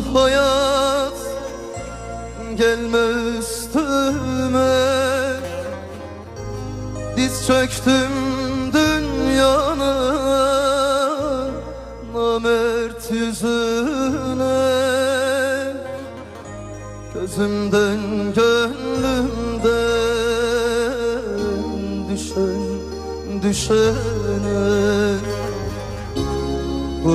Hayat Gelme üstüme. Diz çöktüm dünyanın Namert yüzüne. Gözümden gönlümden Düşen düşene. Bu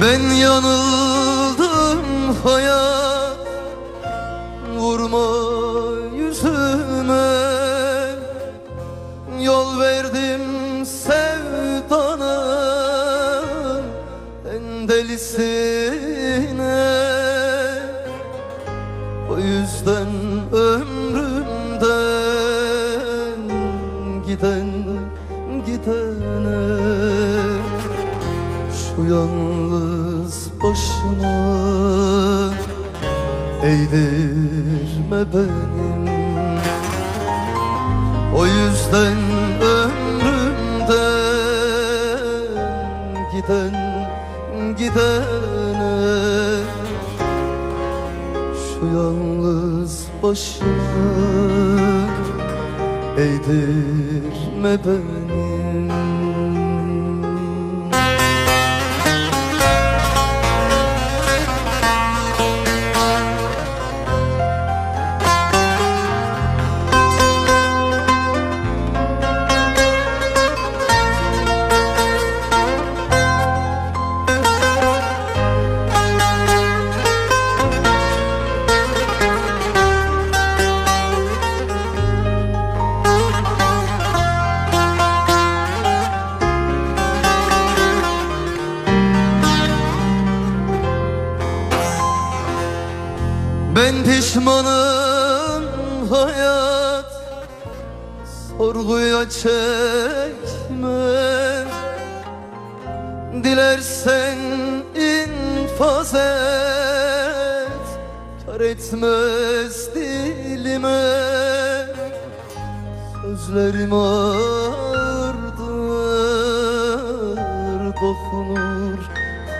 Ben yanıldım hayat Vurma yüzüme. Yol verdim sevdanın En delisine. O yüzden ömrümden Giden gidene şu yalnız başıma. Eğdirme benim. O yüzden ömrümden Giden gidene Şu yalnız başıma Eğdirme benim Ben pişmanım hayat Sorguya çekme Dilersen infaz et Kar etmez dilime. Sözlerim ağırdır Dokunur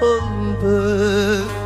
kalbe